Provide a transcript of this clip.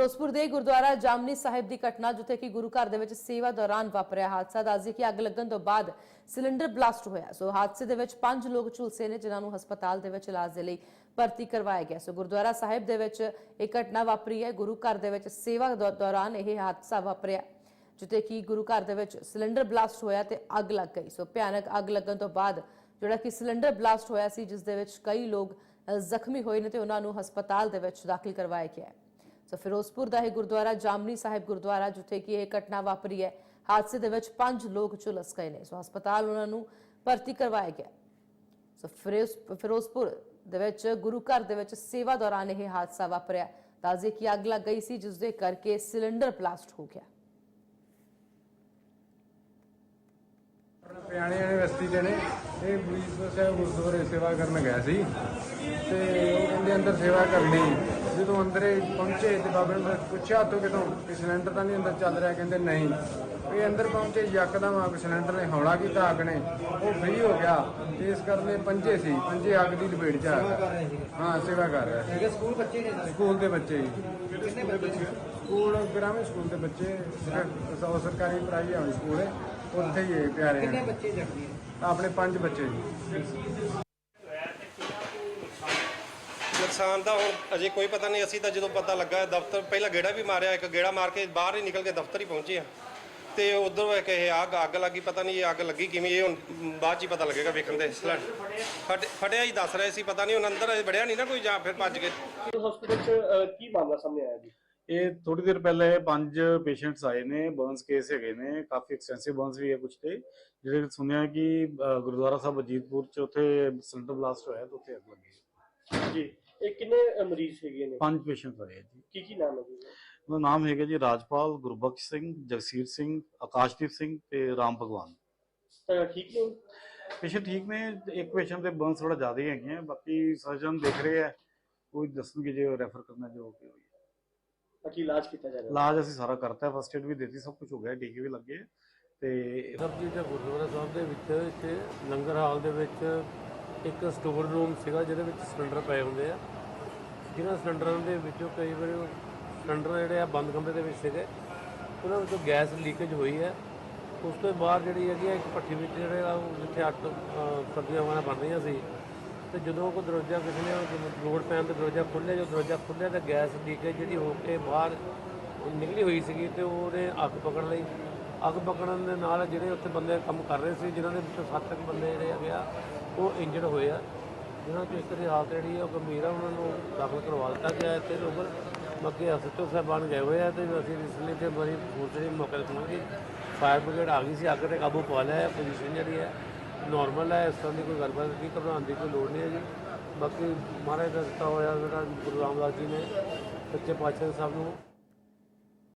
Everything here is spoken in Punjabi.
ਫਿਰੋਜ਼ਪੁਰ ਦੇ ਗੁਰਦੁਆਰਾ ਜਾਮਨੀ ਸਾਹਿਬ ਦੀ ਘਟਨਾ, ਜਿੱਥੇ ਕਿ ਗੁਰੂ ਘਰ ਦੇ ਵਿੱਚ ਸੇਵਾ ਦੌਰਾਨ ਵਾਪਰਿਆ ਹਾਦਸਾ ਦੱਸਦੀ ਕਿ ਅੱਗ ਲੱਗਣ ਤੋਂ ਬਾਅਦ ਸਿਲੰਡਰ ਬਲਾਸਟ ਹੋਇਆ। ਸੋ ਹਾਦਸੇ ਦੇ ਵਿੱਚ ਪੰਜ ਲੋਕ ਝੁਲਸੇ ਨੇ, ਜਿਨ੍ਹਾਂ ਨੂੰ ਹਸਪਤਾਲ ਦੇ ਵਿੱਚ ਇਲਾਜ ਦੇ ਲਈ ਭਰਤੀ ਕਰਵਾਇਆ ਗਿਆ। ਸੋ ਗੁਰਦੁਆਰਾ ਸਾਹਿਬ ਦੇ ਵਿੱਚ ਇਹ ਘਟਨਾ ਵਾਪਰੀ ਹੈ। ਗੁਰੂ ਘਰ ਦੇ ਵਿੱਚ ਸੇਵਾ ਦੌਰਾਨ ਇਹ ਹਾਦਸਾ ਵਾਪਰਿਆ, ਜਿੱਥੇ ਕਿ ਗੁਰੂ ਘਰ ਦੇ ਵਿੱਚ ਸਿਲੰਡਰ ਬਲਾਸਟ ਹੋਇਆ ਤੇ ਅੱਗ ਲੱਗ ਗਈ। ਸੋ ਭਿਆਨਕ ਅੱਗ ਲੱਗਣ ਤੋਂ ਬਾਅਦ ਜਿਹੜਾ ਕਿ ਸਿਲੰਡਰ ਬਲਾਸਟ ਹੋਇਆ ਸੀ, ਜਿਸ ਦੇ ਵਿੱਚ ਕਈ ਲੋਕ ਜ਼ਖਮੀ ਹੋਏ ਨੇ ਤੇ ਉਹਨਾਂ ਨੂੰ ਹਸਪਤਾਲ ਦੇ ਵਿੱਚ ਦਾਖਲ ਕਰਵਾਇਆ ਗਿਆ ਹੈ। ਸੋ ਫਿਰੋਜ਼ਪੁਰ ਦਾ ਇਹ ਗੁਰਦੁਆਰਾ, ਜਾਮਨੀ ਸਾਹਿਬ ਗੁਰਦੁਆਰਾ, ਜਿੱਥੇ ਕਿ ਇਹ ਘਟਨਾ ਵਾਪਰੀ ਹੈ, ਹਾਦਸੇ ਦੇ ਵਿੱਚ ਪੰਜ ਲੋਕ ਝੁਲਸ ਗਏ ਨੇ। ਸੋ ਹਸਪਤਾਲ ਉਹਨਾਂ ਨੂੰ ਭਰਤੀ ਕਰਵਾਇਆ ਗਿਆ। ਸੋ ਫਿਰੋਜ਼ਪੁਰ ਦੇ ਵਿੱਚ, ਗੁਰੂ ਘਰ ਦੇ ਵਿੱਚ ਸੇਵਾ ਦੌਰਾਨ ਇਹ ਹਾਦਸਾ ਵਾਪਰਿਆ। ਤਾਜ਼ੇ ਕੀ ਅੱਗ ਲੱਗ ਗਈ ਸੀ ਜਿਸ ਦੇ ਕਰਕੇ ਸਿਲੰਡਰ ਬਲਾਸਟ ਹੋ ਗਿਆ। ਪਿਆਣੇ ਯੂਨੀਵਰਸਿਟੀ ਦੇ ਨੇ। ਇਹ ਬੁਰੀਸਪੁਰ ਸਾਹਿਬ ਗੁਰਦੁਆਰੇ ਸੇਵਾ ਕਰਨ ਗਿਆ ਸੀ ਤੇ ਉਹ ਕਹਿੰਦੇ ਅੰਦਰ ਸੇਵਾ ਕਰਨੀ ਜਦੋਂ ਅੰਦਰ ਪਹੁੰਚੇ ਤੇ ਬਾਬੇ ਨੇ ਪੁੱਛਿਆ ਤੋਂ ਕਿਤੋਂ ਕਿ ਸਿਲੰਡਰ ਤਾਂ ਨਹੀਂ ਅੰਦਰ ਚੱਲ ਰਿਹਾ? ਕਹਿੰਦੇ ਨਹੀਂ। ਇਹ ਅੰਦਰ ਪਹੁੰਚੇ ਯਕਦਮ ਆ ਸਿਲੰਡਰ ਨੇ ਹੌਲਾ ਕੀਤਾ ਅੱਗ ਨੇ। ਉਹ ਫ੍ਰੀ ਹੋ ਗਿਆ ਤੇ ਇਸ ਕਰਨੇ ਪੰਜੇ ਸੀ ਪੰਜੇ ਅੱਗ ਦੀ ਲਪੇਟ ਚ ਆ ਗਏ। ਹਾਂ ਸੇਵਾ ਕਰ ਰਿਹਾ ਸੀ। ਸਕੂਲ ਬੱਚੇ ਨੇ ਸਕੂਲ ਦੇ ਬੱਚੇ ਜੀ। ਕਿੰਨੇ ਬੱਚੇ ਸਕੂਲ ਗ੍ਰਾਮੀਣ ਸਕੂਲ ਦੇ ਬੱਚੇ ਸਰ- ਸਰਕਾਰੀ ਪ੍ਰਾਈਵੇਟ ਸਕੂਲ ਹੈ। ਉੱਥੇ ਹੀ ਪਿਆਰੇ ਕਿੰਨੇ ਬੱਚੇ ਜ਼ਖਮੀ ਨੇ ਆਪਣੇ ਪੰਜ ਬੱਚੇ ਜੀ। ਨੁਕਸਾਨ ਦਾ ਹੁਣ ਅਜੇ ਕੋਈ ਪਤਾ ਨਹੀਂ ਅਸੀਂ ਤਾਂ ਜਦੋਂ ਪਤਾ ਲੱਗਾ ਦਫ਼ਤਰ ਪਹਿਲਾਂ ਗੇੜਾ ਵੀ ਮਾਰਿਆ ਇੱਕ ਗੇੜਾ ਮਾਰ ਕੇ ਬਾਹਰ ਹੀ ਨਿਕਲ ਕੇ ਦਫ਼ਤਰ ਹੀ ਪਹੁੰਚੇ ਆ। ਤੇ ਉਧਰ ਇੱਕ ਇਹ ਅੱਗ ਅੱਗ ਲੱਗੀ ਪਤਾ ਨਹੀਂ ਇਹ ਅੱਗ ਲੱਗੀ ਕਿਵੇਂ ਇਹ ਹੁਣ ਬਾਅਦ ਚ ਹੀ ਪਤਾ ਲੱਗੇਗਾ ਵੇਖਣ ਦੇ ਫਟ ਫਟਿਆ ਹੀ ਦੱਸ ਰਹੇ ਸੀ ਪਤਾ ਨਹੀਂ ਹੁਣ ਅੰਦਰ ਅਜੇ ਵੜਿਆ ਨਹੀਂ ਨਾ ਕੋਈ ਜਾਂ ਫਿਰ ਭੱਜ ਕੇ ਹਸਪੀਟਲ ਚ ਕੀ ਮਾਮਲਾ ਸਾਹਮਣੇ ਆਇਆ ਜੀ? ਇਹ ਥੋੜੀ ਦੇਰ ਪਹਿਲੇ ਪੰਜ ਪੇਸ਼ੈਂਟਸ ਆਏ ਨੇ ਬਰਨਸ ਕੇਸ ਹੈਗੇ ਨੇ ਕਾਫੀ ਐਕਸਟੈਂਸਿਵ ਬਰਨਸ ਵੀ ਹੈ ਕੁਝ ਤੇ ਜਿਹੜੇ ਸੁਣਿਆ ਕਿ ਗੁਰਦੁਆਰਾ ਸਾਹਿਬ ਅਜੀਤਪੁਰ ਚ ਉੱਥੇ ਸਿਲੰਡਰ ਬਲਾਸਟ ਹੋਇਆ ਤੇ ਉੱਥੇ ਅੱਗ ਲੱਗੀ ਜੀ ਇਹ ਕਿੰਨੇ ਮਰੀਜ਼ ਹੈਗੇ ਨੇ? ਪੰਜ ਪੇਸ਼ੈਂਟਸ ਆਏ ਜੀ। ਕੀ ਕੀ ਨਾਮ ਹੈ ਜੀ? ਉਹਦਾ ਨਾਮ ਹੈਗਾ ਜੀ ਰਾਜਪਾਲ ਗੁਰਬਖਸ਼ ਸਿੰਘ ਜਗਸੀਰ ਸਿੰਘ ਆਕਾਸ਼ਦੀਪ ਸਿੰਘ ਤੇ ਰਾਮ ਭਗਵਾਨ। ਠੀਕ ਨੇ? ਪੇਸ਼ੈਂਟ ਠੀਕ ਨੇ ਇੱਕ ਪੇਸ਼ੈਂਟ ਦੇ ਬਰਨਸ ਥੋੜਾ ਜ਼ਿਆਦਾ ਹੈਗੇ ਆ ਬਾਕੀ ਸਰਜਨ ਦੇਖ ਰਹੇ ਆ ਕੋਈ ਦੱਸਣਗੇ ਜੇ ਰੈਫਰ ਕਰਨਾ ਜੋ ਹੋ। ਗਿਆ ਬਾਕੀ ਇਲਾਜ ਕੀਤਾ ਜਾ ਰਿਹਾ। ਇਲਾਜ ਅਸੀਂ ਸਾਰਾ ਕਰਤਾ ਫਸਟ ਏਡ ਵੀ ਦਿੱਤੀ ਸਭ ਕੁਝ ਹੋ ਗਿਆ ਟੀਕੇ ਵੀ ਲੱਗੇ। ਤੇ ਸਬਜੀ ਦਾ ਗੁਰਦੁਆਰਾ ਸਾਹਿਬ ਦੇ ਵਿੱਚ ਇੱਥੇ ਲੰਗਰ ਹਾਲ ਦੇ ਵਿੱਚ ਇੱਕ ਸਟੋਰ ਰੂਮ ਸੀਗਾ ਜਿਹਦੇ ਵਿੱਚ ਸਿਲੰਡਰ ਪਏ ਹੁੰਦੇ ਆ। ਜਿਨ੍ਹਾਂ ਸਿਲੰਡਰਾਂ ਦੇ ਵਿੱਚੋਂ ਕਈ ਵਾਰੀ ਉਹ ਸਿਲੰਡਰ ਜਿਹੜੇ ਆ ਬੰਦ ਕਮਰੇ ਦੇ ਵਿੱਚ ਸੀਗੇ ਉਹਨਾਂ ਵਿੱਚੋਂ ਗੈਸ ਲੀਕੇਜ ਹੋਈ ਹੈ। ਉਸ ਤੋਂ ਬਾਅਦ ਜਿਹੜੀ ਹੈਗੀ ਆ ਇੱਕ ਭੱਠੀ ਵਿੱਚ ਜਿਹੜੇ ਆ ਉਹ ਜਿੱਥੇ ਅੱਟ ਅ, ਸਬਜ਼ੀਆਂ ਵਗੈਰਾ ਬਣ ਰਹੀਆਂ ਸੀ ਤੇ ਜਦੋਂ ਕੋ ਦਰਵਾਜ਼ਾ ਕਿਸੇ ਨੇ ਲੋਡ ਪੈਣ ਤੇ ਦਰਵਾਜ਼ਾ ਖੁੱਲ੍ਹਿਆ, ਜਦੋਂ ਦਰਵਾਜ਼ਾ ਖੁੱਲ੍ਹਿਆ ਤਾਂ ਗੈਸ ਲੀਕੇਜ ਜਿਹੜੀ ਹੋ ਕੇ ਬਾਹਰ ਨਿਕਲੀ ਹੋਈ ਸੀਗੀ ਤੇ ਉਹਨੇ ਅੱਗ ਪਕੜ ਲਈ, ਅੱਗ ਪਕੜਨ ਦੇ ਨਾਲ ਜਿਹੜੇ ਉੱਥੇ ਬੰਦੇ ਕੰਮ ਕਰ ਰਹੇ ਸੀ, ਜਿਨ੍ਹਾਂ ਦੇ ਵਿੱਚੋਂ ਸੱਤ ਤੱਕ ਬੰਦੇ ਜਿਹੜੇ ਹੈਗੇ ਆ, ਉਹ ਇੰਜਰਡ ਹੋਏ ਆ। ਜਿਨ੍ਹਾਂ ਤੋਂ ਇੱਕ ਦੀ ਹਾਲਤ ਜਿਹੜੀ ਆ, ਉਹ ਗੰਭੀਰ ਆ, ਉਹਨਾਂ ਨੂੰ ਦਾਖਲ ਕਰਵਾ ਦਿੱਤਾ ਗਿਆ ਇੱਥੇ ਲੋਕਲ ਬਾਕੀ ਹਸਪਤਾਲ ਸਾਹਿਬਾਨ ਗਏ ਹੋਏ ਆ ਤੇ ਅਸੀਂ ਰਿਸਲੀ ਤੇ ਬੜੀ ਫੋਰਸ ਜਿਹੜੀ ਮੌਕੇ ਤੇ ਪਹੁੰਚ। ਗਈ ਫਾਇਰ ਬ੍ਰਿਗੇਡ ਆ ਗਈ ਸੀ, ਅੱਗ ਤੇ ਕਾਬੂ ਪਾ ਲਿਆ ਹੈ ਪੋਜੀਸ਼ਨ ਜਿਹੜੀ ਹੈ ਨਾਰਮਲ ਹੈ, ਇਸ ਤਰ੍ਹਾਂ ਦੀ ਕੋਈ ਗੱਲਬਾਤ ਨਹੀਂ, ਘਬਰਾਉਣ ਦੀ ਕੋਈ ਲੋੜ ਨਹੀਂ ਹੈ ਜੀ ਬਾਕੀ ਮਹਾਰਾਜ ਦਾ ਦਿੱਤਾ ਹੋਇਆ ਜਿਹੜਾ ਗੁਰੂ ਰਾਮਦਾਸ ਜੀ ਨੇ ਸੱਚੇ ਪਾਤਸ਼ਾਹ ਸਾਹਿਬ ਨੂੰ